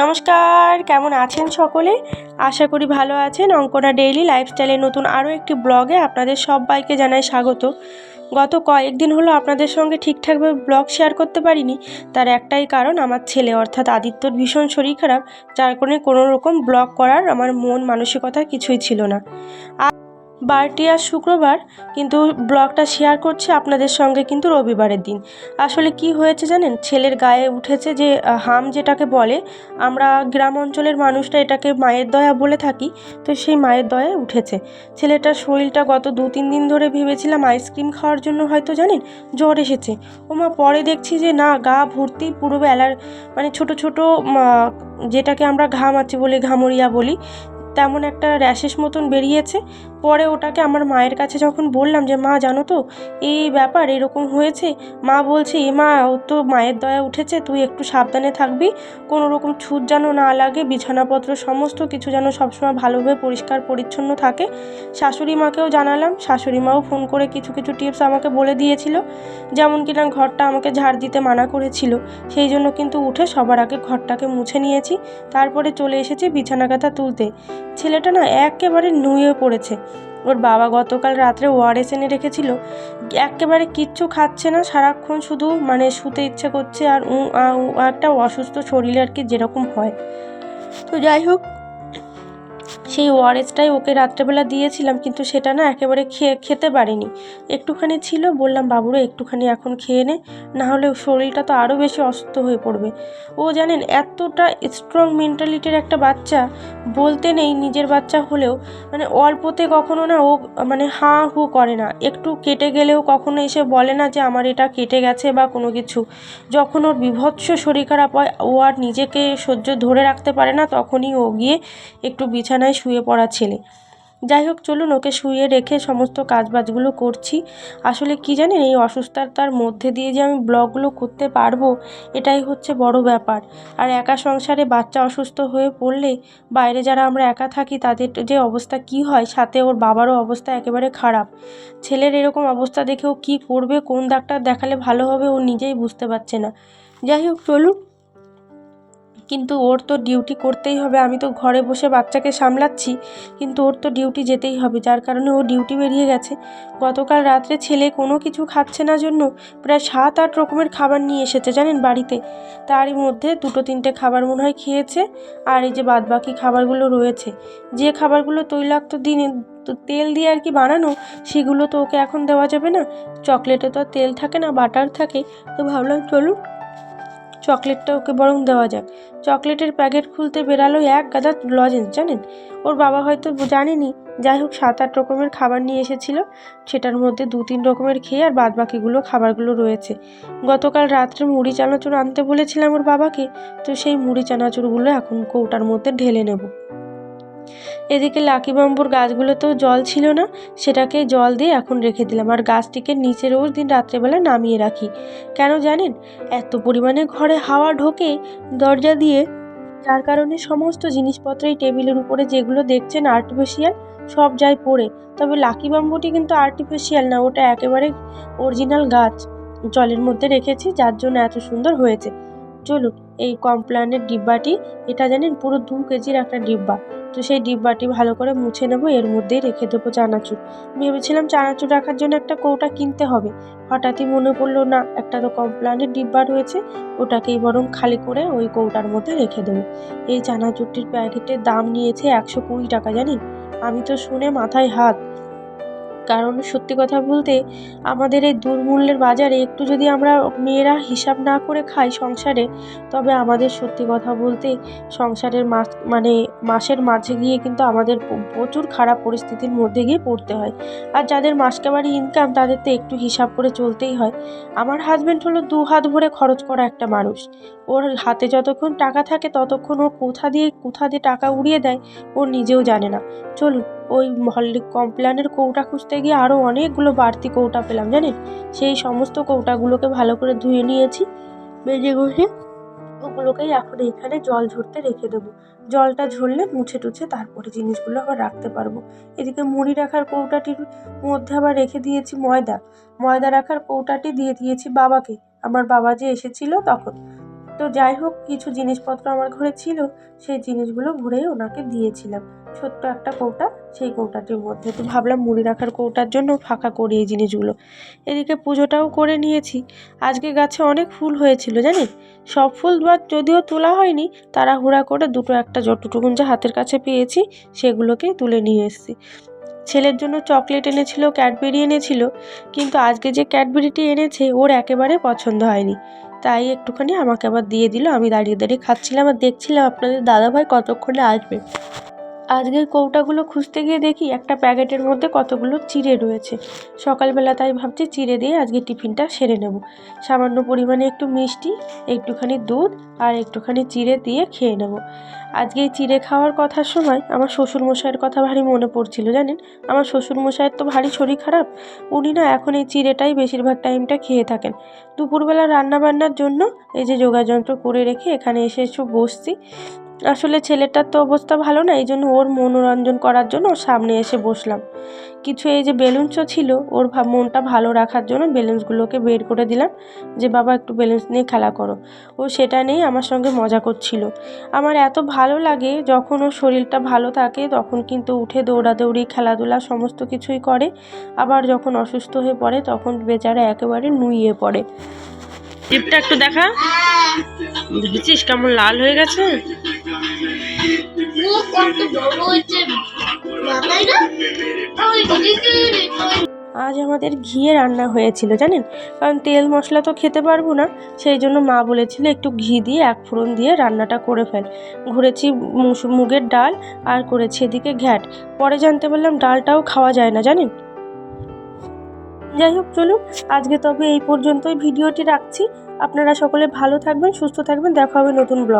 নমস্কার, কেমন আছেন সকলে? আশা করি ভালো আছেন। অঙ্কনা ডেইলি লাইফস্টাইলের নতুন আরও একটি ব্লগে আপনাদের সবাইকে জানাই স্বাগত। গত কয়েকদিন হলো আপনাদের সঙ্গে ঠিকঠাকভাবে ব্লগ শেয়ার করতে পারিনি। তার একটাই কারণ, আমার ছেলে, অর্থাৎ আদিত্যর ভীষণ শরীর খারাপ, যার কারণে কোনো রকম ব্লগ করার আমার মন, মানসিকতা কিছুই ছিল না। বারটি আজ শুক্রবার, কিন্তু ব্লগটা শেয়ার করছি আপনাদের সঙ্গে কিন্তু রবিবারের দিন। আসলে কি হয়েছে জানেন? ছেলের গায়ে উঠেছে যে হাম যেটাকে বলে, আমরা গ্রাম অঞ্চলের মানুষরা এটাকে মায়ের দয়া বলে থাকি, তো সেই মায়ের দয়ায় উঠেছে। ছেলেটার শরীরটা গত দু তিন দিন ধরে ভেবেছিলাম আইসক্রিম খাওয়ার জন্য হয়তো জানেন? জ্বর এসেছে। ওমা, পরে দেখছি যে, না, গা ভর্তি, পুরো বেলার মানে ছোট ছোট যেটাকে আমরা ঘাম আছে বলি, ঘামরিয়া বলি তেমন একটা র্যাশেস মতন বেরিয়েছে। পরে ওটাকে আমার মায়ের কাছে যখন বললাম যে, মা, জানো তো, এই ব্যাপার এরকম হয়েছে। মা বলছে, এ মা, ও তো মায়ের দয়া উঠেছে, তুই একটু সাবধানে থাকবি। কোনো রকম ছুট যেন না লাগে, বিছানাপত্র সমস্ত কিছু যেন সবসময় ভালোভাবে পরিষ্কার পরিচ্ছন্ন থাকে। শাশুড়ি মাকেও জানালাম। শাশুড়ি মাও ফোন করে কিছু কিছু টিপস আমাকে বলে দিয়েছিল, যেমন কিনা ঘরটা আমাকে ঝাড় দিতে মানা করেছিল। সেই জন্য কিন্তু উঠে সবার আগে ঘরটাকে মুছে নিয়েছি। তারপরে চলে এসেছি বিছানা কাঁথা তুলতে। ছেলেটা না একেবারে নুয়ে পড়েছে। ওর বাবা গতকাল রাত্রে ওয়ারেস এনে রেখেছিল। একেবারে কিচ্ছু খাচ্ছে না, সারাক্ষণ শুধু মানে শুতে ইচ্ছে করছে আর একটা অসুস্থ শরীরে আর কি যেরকম হয়। তো যাই হোক সেই ওআরএসটাই ওকে রাত্রেবেলা দিয়েছিলাম, কিন্তু সেটা না একেবারে খেয়ে, খেতে পারিনি। একটুখানি ছিল, বললাম, বাবুরে, একটুখানি এখন খেয়ে নে, না হলে শরীরটা তো আরও বেশি অসুস্থ হয়ে পড়বে। ও জানেন, এতটা স্ট্রং মেন্টালিটির একটা বাচ্চা বলতে নেই, নিজের বাচ্চা হলেও মানে অল্পতে কখনো না ও মানে হাঁ হু করে না। একটু কেটে গেলেও কখনো এসে বলে না যে, আমার এটা কেটে গেছে বা কোনো কিছু। যখন ওর বিভৎস শরীর খারাপ হয়, ও আর নিজেকে সহ্য ধরে রাখতে পারে না, তখনই ও গিয়ে একটু বিছানায় শুয়ে পড়া ছেলে। যাই হোক, চলুন ওকে শুয়ে রেখে সমস্ত কাজবাজগুলো করছি। আসলে কি জানেন, এই অসুস্থতার মধ্যে দিয়ে যে আমি ব্লগগুলো করতে পারব, এটাই হচ্ছে বড় ব্যাপার। আর একা সংসারে বাচ্চা অসুস্থ হয়ে পড়লে, বাইরে যারা আমরা একা থাকি, তাদের যে অবস্থা কি হয়, সাথে ওর বাবারও অবস্থা একেবারে খারাপ। ছেলের এরকম অবস্থা দেখে ও কী করবে, কোন ডাক্তার দেখালে ভালো হবে, ও নিজেই বুঝতে পারছে না। যাই হোক, চলুন কিন্তু ওর তো ডিউটি করতেই হবে। আমি তো ঘরে বসে বাচ্চাকে সামলাচ্ছি, কিন্তু ওর তো ডিউটি যেতেই হবে। যার কারণে ও ডিউটি বেরিয়ে গেছে। গতকাল রাত্রে ছেলে কোনো কিছু খাচ্ছে না জন্য প্রায় সাত, আট রকমের খাবার নিয়ে এসেছে জানেন বাড়িতে। তারই মধ্যে দুটো, তিনটে খাবার মনে হয় খেয়েছে আর এই যে বাদবাকি খাবারগুলো রয়েছে। যে খাবারগুলো তৈলাক্ত দিনে তো তেল দিয়ে আর কি বানানো, সেগুলো তো ওকে এখন দেওয়া যাবে না। চকলেটে তো তেল থাকে না, বাটার থাকে। তো ভাবলাম চলুন চকলেটটা ওকে বরং দেওয়া যাক। চকলেটের প্যাকেট খুলতে বেরালো এক গাদা লজেন্স, জানেন? ওর বাবা হয়তো জানেনি। যাই হোক, সাত আট রকমের খাবার নিয়ে এসেছিল। সেটার মধ্যে দু তিন রকমের খেয়ে আর বাদ বাকিগুলো খাবারগুলো রয়েছে। গতকাল রাত্রে মুড়ি চানাচুর আনতে বলেছিলাম ওর বাবাকে। তো সেই মুড়ি চানাচুরগুলো এখন কৌটার মধ্যে ঢেলে নেব। এদিকে লাকি বাম্বুর গাছগুলোতেও জল ছিল না, সেটাকে জল দিয়ে এখন রেখে দিলাম। আর গাছটিকে নিচে রোজ দিন রাত্রেবেলা নামিয়ে রাখি। কেন জানেন? এত পরিমাণে ঘরে হাওয়া ঢোকে দরজা দিয়ে। যার কারণে সমস্ত জিনিসপত্র এই টেবিলের উপরে যেগুলো দেখছেন আর্টিফিশিয়াল সব যায় পড়ে। তবে লাকি বাম্বুটি কিন্তু আর্টিফিশিয়াল না, ওটা একেবারে অরিজিনাল গাছ জলের মধ্যে রেখেছি, যার জন্য এত সুন্দর হয়েছে। চলুন, এই কমপ্ল্যানের ডিব্বাটি, এটা জানেন পুরো দু কেজির একটা ডিব্বা। তো সেই ডিব্বাটি ভালো করে মুছে নেব, এর মধ্যেই রেখে দেবো চানাচুর। ভেবেছিলাম চানাচুর রাখার জন্য একটা কৌটা কিনতে হবে। হঠাৎই মনে পড়ল, না, একটা তো কমপ্লানের ডিব্বা রয়েছে ওটাকেই বরং খালি করে ওই কৌটার মধ্যে রেখে দেবো। এই চানাচুরটির প্যাকেটের দাম নিয়েছে একশো কুড়ি টাকা জানি আমি তো শুনে মাথায় হাত কারণ সত্যি কথা বলতে আমাদের এই দুর্মূল্যের বাজারে একটু যদি আমরা মেয়েরা হিসাব না করে খাই সংসারে, তবে আমাদের সত্যি কথা বলতে সংসারের মাস মানে মাসের মাঝে গিয়ে কিন্তু আমাদের প্রচুর খারাপ পরিস্থিতির মধ্যে গিয়ে পড়তে হয়। আর যাদের মাসকাবারি ইনকাম তাদের তো একটু হিসাব করে চলতেই হয়। আমার হাজব্যান্ড হলো দু হাত ভরে খরচ করা একটা মানুষ। ওর হাতে যতক্ষণ টাকা থাকে ততক্ষণ ও কোথা দিয়ে কোথা দিয়ে টাকা উড়িয়ে দেয় ও নিজেও জানে না। চলুন ওই হলদি কমপ্ল্যানের কৌটা খুঁজতে গিয়ে আরও অনেকগুলো বাড়তি কৌটা পেলাম জানেন সেই সমস্ত কৌটাগুলোকে ভালো করে ধুয়ে নিয়েছি মেজে ঘষে ওগুলোকেই এখন এখানে জল ঝরতে রেখে দেবো। জলটা ঝরলে মুছে টুছে তারপরে জিনিসগুলো আবার রাখতে পারব। এদিকে মুড়ি রাখার কৌটাটির মধ্যে আবার রেখে দিয়েছি ময়দা। ময়দা রাখার কৌটাটি দিয়ে দিয়েছি বাবাকে। আমার বাবা যে এসেছিল তখন তো যাই হোক, কিছু জিনিসপত্র আমার ঘরে ছিল, সেই জিনিসগুলো ঘুরেই ওনাকে দিয়েছিলাম। ছোট্ট একটা কৌটা, সেই কৌটাটির মধ্যে তো ভাবলাম মুড়ি রাখার কৌটার জন্য ফাঁকা করি এই জিনিসগুলো। এদিকে পুজোটাও করে নিয়েছি। আজকে গাছে অনেক ফুল হয়েছিল, জানেন? সব ফুল বা যদিও তোলা হয়নি, তাড়াহুড়া করে দুটো একটা যতটুকুন যা হাতের কাছে পেয়েছি সেগুলোকেই তুলে নিয়ে এসেছি। ছেলের জন্য চকলেট এনেছিল, ক্যাডবেরি এনেছিল, কিন্তু আজকে যে ক্যাডবেরিটি এনেছে, ওর একেবারে পছন্দ হয়নি। তাই একটুখানি আমাকে আবার দিয়ে দিল। আমি দাঁড়িয়ে দাঁড়িয়ে খাচ্ছিলাম আর দেখছিলাম আপনাদের দাদাভাই কতক্ষণে আসবে। আজকের কৌটাগুলো খুঁজতে গিয়ে দেখি একটা প্যাকেটের মধ্যে কতগুলো চিড়ে রয়েছে। সকালবেলা তাই ভাবছি চিড়ে দিয়ে আজকে টিফিনটা সেরে নেব। সামান্য পরিমাণে একটু মিষ্টি, একটুখানি দুধ আর একটুখানি চিড়ে দিয়ে খেয়ে নেব। আজকে এই চিড়ে খাওয়ার কথার সময় আমার শ্বশুরমশাইয়ের কথা ভারী মনে পড়ছিল, জানেন? আমার শ্বশুরমশাইয়ের তো ভারী শরীর খারাপ। উনি না এখন এই চিড়েটাই বেশিরভাগ টাইমটা খেয়ে থাকেন। দুপুরবেলা রান্নাবান্নার জন্য এই যে যোগাযন্ত্র করে রেখে এখানে এসে একটু বসছি। আসলে ছেলেটার তো অবস্থা ভালো না এই জন্য ওর মনোরঞ্জন করার জন্য ওর সামনে এসে বসলাম। কিছু এই যে বেলুনসও ছিল, ওর মনটা ভালো রাখার জন্য বেলুন্সগুলোকে বের করে দিলাম, যে বাবা একটু বেলুন্স নিয়ে খেলা করো। ও সেটা নিয়ে আমার সঙ্গে মজা করছিল। আমার এত ভালো লাগে যখন ওর শরীরটা ভালো থাকে, তখন কিন্তু উঠে দৌড়াদৌড়ি, খেলাধুলা সমস্ত কিছুই করে। আবার যখন অসুস্থ হয়ে পড়ে, তখন বেচারা একেবারে নুইয়ে পড়ে। জিপটা একটু দেখা। দেখেছিস কেমন লাল হয়ে গেছে? আজ আমাদের ঘিয়ে রান্না হয়েছিল, জানেন? কারণ তেল মশলা তো খেতে পারব না, সেই জন্য মা বলেছিল একটু ঘি দিয়ে এক ফোড়ন দিয়ে রান্নাটা করে ফেল। ঘুরেছি মুগের ডাল আর করেছি এদিকে ঘ্যাট। পরে জানতে পারলাম ডালটাও খাওয়া যায় না, জানেন? যাই হোক, চলুন। আজকে তবে এই পর্যন্তই ভিডিওটি রাখছি। আপনারা সকলে ভালো থাকবেন, সুস্থ থাকবেন। দেখা হবে নতুন ব্লগ